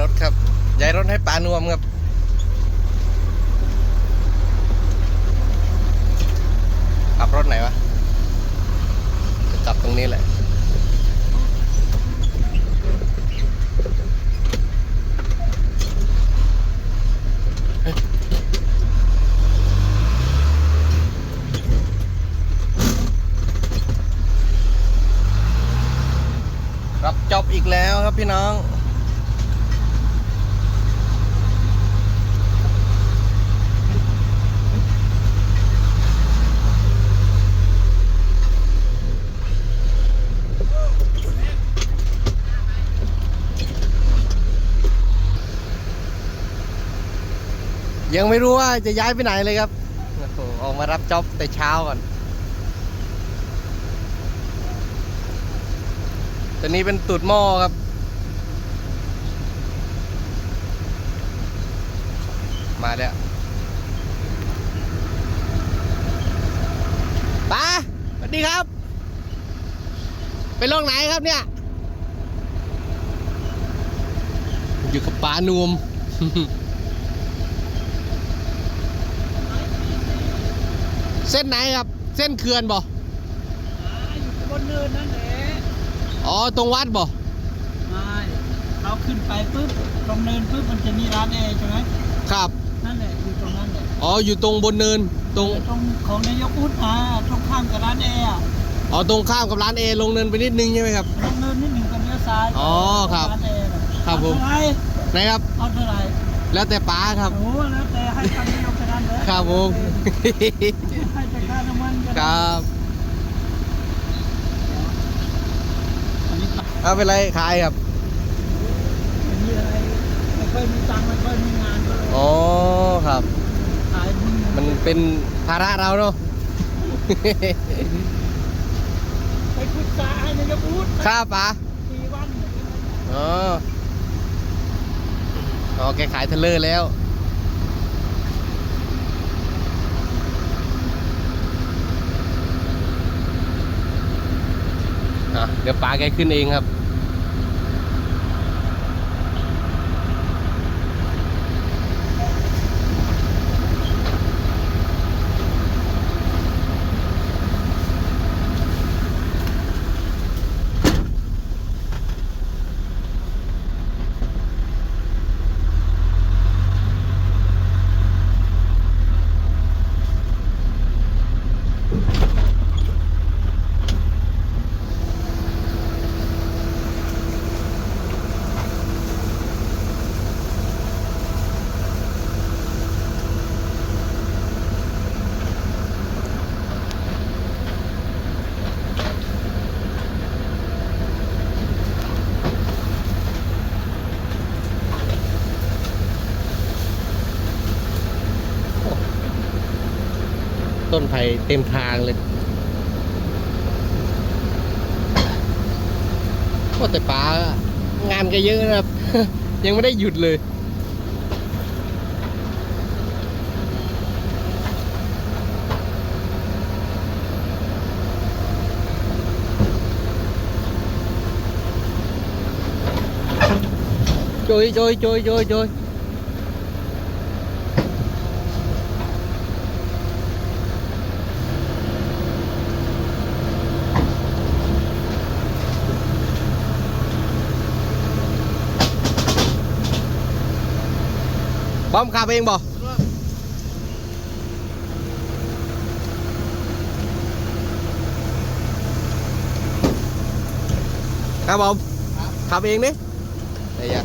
รถครับ ย้ายรถให้ปานวมครับขับรถไหนวะ จะกลับตรงนี้แหละรับจอบอีกแล้วครับพี่น้อง ยังไม่รู้ว่าจะย้ายไปไหนเลยครับโอ้โหออกมารับจ็อบแต่เช้าก่อน ตัวนี้เป็นตูดหม้อครับ มาแล้วป้าสวัสดีครับ ไปลงไหนครับเนี่ย อยู่กับป้านวม ส้นไหนครับ เส้นเขื่อนบ่อยู่บนเนินนั่นแหละอ๋อตรงวัดบ่ไม่เราขึ้นไปปุ๊บตรงเนินปุ๊บมันจะมีร้านแอร์ใช่ไหมครับนั่นแหละอยู่ตรงนั้นแหละอ๋ออยู่ตรงบนเนินตรงตรงของนายกอุ๊ดอ่าตรงข้ามกับร้านแอร์อะอ๋อตรงข้ามกับร้านเอลงเนินไปนิดนึงใช่ไหมครับตรงเนินนิดหนึ่งก็เลี้ยวซ้ายอ๋อครับร้านแอร์น่ะครับผมเอาเท่าไหร่นะครับ เอาเท่าไหร่แล้วแต่ป้าครับ โอ้แล้วแต่ให้คำนิยมแค่นั้นเลยครับผมให้แต่ค่าน้ำมันก็ ค ได้ รับ อันนี้ตัด เอาเป็นไรขายครับอันนี้อะไรไม่ค่อยมีตังค์ไม่ค่อยมีงานก็เลยอ๋อครับ ขายมึงมันเป็นภาระเราเนาะ ไปปรึกษาให้นายกอุ๊ดครับป้าสี่วันอ๋ออ๋อแกขายเทเลอร์แล้ว อะ เดี๋ยวป้าแกขึ้นเองครับ ต้นไผ่เต็มทางเลยก็แต่ป๋างานก็เยอะนะครับ ยังไม่ได้หยุดเลยโจยโจยโจยโจยโจย บอมขับเองบ่ครั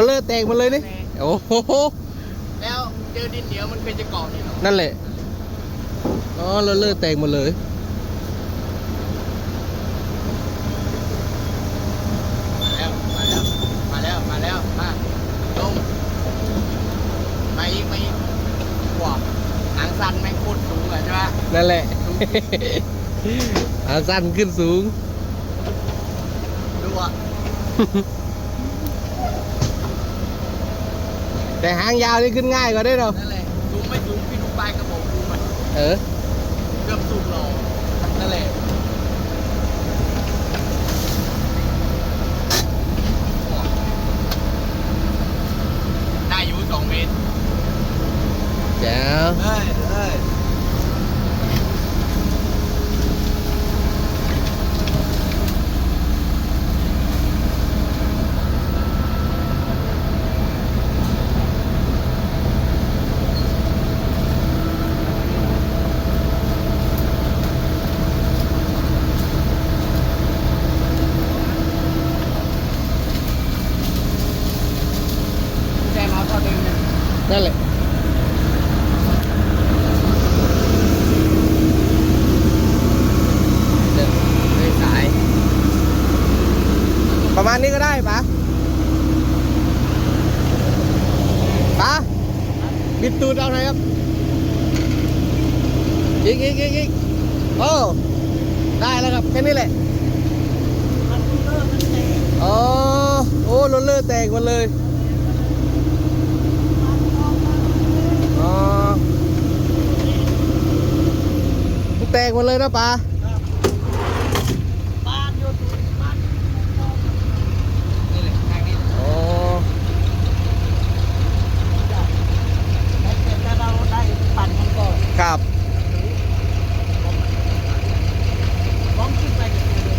อลเลอร์แตกมันเลยนี่ โอ้โห แล้วเจอดินเหนียวมันเป็นจะเกาะนี่หรอนั่นแหละ อ๋อโรลเลอร์แตกหมดเลย มาแล้ว มาแล้ว มาแล้ว มาลงมาอีกมาอีกขวบหางสั้นแม่งโคสูงเลยใช่ปะนั่นแหละ อาสั้นขึ้นสูง ดูอะ แต่หางยาวนี่ขึ้นง่ายกว่าได้เนาะนั่นแหละสูงไม่สูงพี่ดูปลายกระบอกดูมันเออเกือบสูงหรอนั่นแหละได้อยู่สองเมตรแจ๋ว เฮ้ยเฮ้ย แจ้งมาพอดึงเนี่ย นั่นแหละ เลยสาย ประ มาณนี้ก็ได้ปะปะบิดตูดเอาหน่อยครับอีกอีกอีกอีกโอ้ได้แล้วครับแค่นี้แหละมันเลิกมันเตะอ๋อโอ้รลเลอแตกหมดเลยอ๋อแตกหมดเลยนะปะบ้านอยู่ตรงบ้าน นี่แหละทางนี้ อ๋อ แต่เราได้ปั่นมันก่อน ครับ บ้องขึ้นไปกับเรือ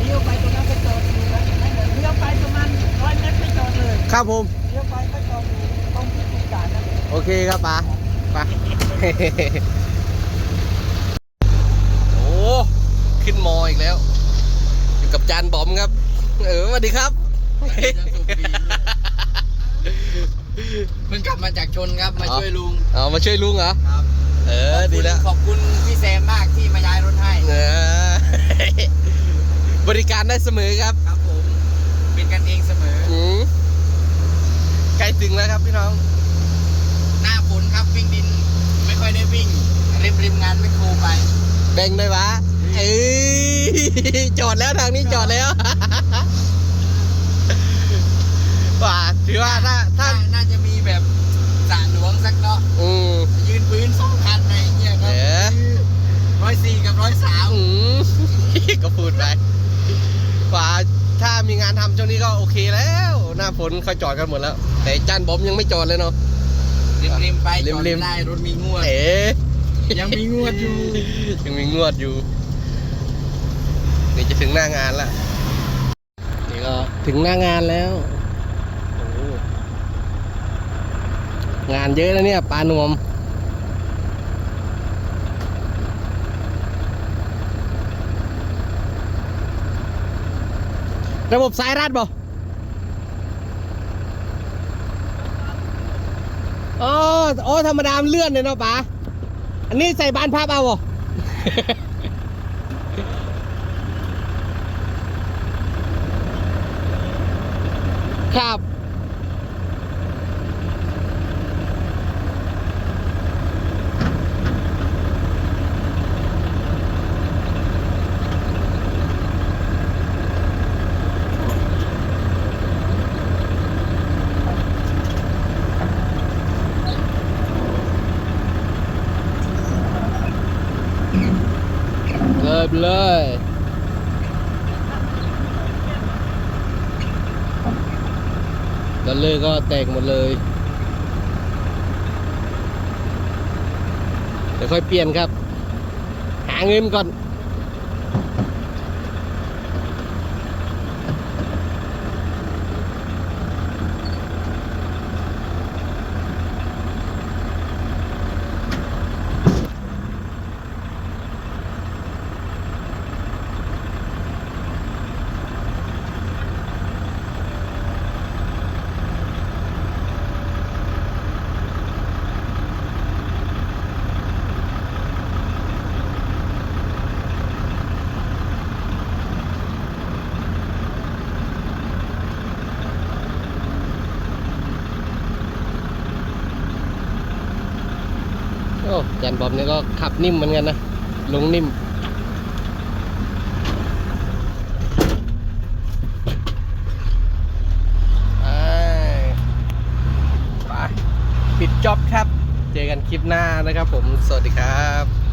เลี้ยวไปตรงนั้นก็จอดอยู่แล้วนั่นแหละเลี้ยวไปประมาณร้อยเมตรไปจอดเลย ครับผมเลี้ยวไปก็จอดอยู่ตรงที่ถูกด่านนั่นแหละโอเคครับปะปะโอ้ขึ้นมออีกแล้ว อยู่กับจานบอมครับ เออสวัสดีครับเพิ่งกลับมาจากชนครับมาช่วยลุงเอามาช่วยลุงเหรอครับเออดีแล้วขอบคุณพี่แซมมากที่มาย้ายรถให้เออบริการได้เสมอครับ ครับผม เป็นกันเองเสมออืมใกล้ ถึงแล้วครับพี่น้อง หน้าฝนครับวิ่งดิน ไม่ค่อยได้วิ่งริมริมงานไม่โครไป แบ่งได้ปะเอ้ยจอดแล้วทางนี้จอดแล้วว่าถือว่าถ้าถ้าน่าน่าจะมีแบบสระหลวงสักเนาะอืมยืนปืนสองคันในเงี้ยครัเอ๋ร้อยสี่กับร้อยสามอืมก็พูดไปกว่าถ้ามีงานทำช่วงนี้ก็โอเคแล้ว หน้าฝนเขาจอดกันหมดแล้ว แต่จานบอมยังไม่จอดเลยเนาะริมริมไปจอดริมๆได้รถมีงวดเอ๋ยังมีงวดอยู่ ยังมีงวดอยู่นี่จะถึงหน้างานแล้วนี่ก็ถึงหน้างานแล้วโอ้โหงานเยอะนะเนี่ยปลานวมระบบสายรัดบ่ อ๋อโอ้ธรรมดามนเลื่อนเลยเนาะป๋าอันนี้ใส่บานพับเอาบ่ ครับ เลยไปเลยแล้วเลยก็แตกหมดเลยเดี๋ยวค่อยเปลี่ยนครับ หาเงินก่อน โอ้จันบอมนี่ก็ขับนิ่มเหมือนกันนะ ลงนิ่ม ไป ปิดจ็อบครับ เจอกันคลิปหน้านะครับผม สวัสดีครับ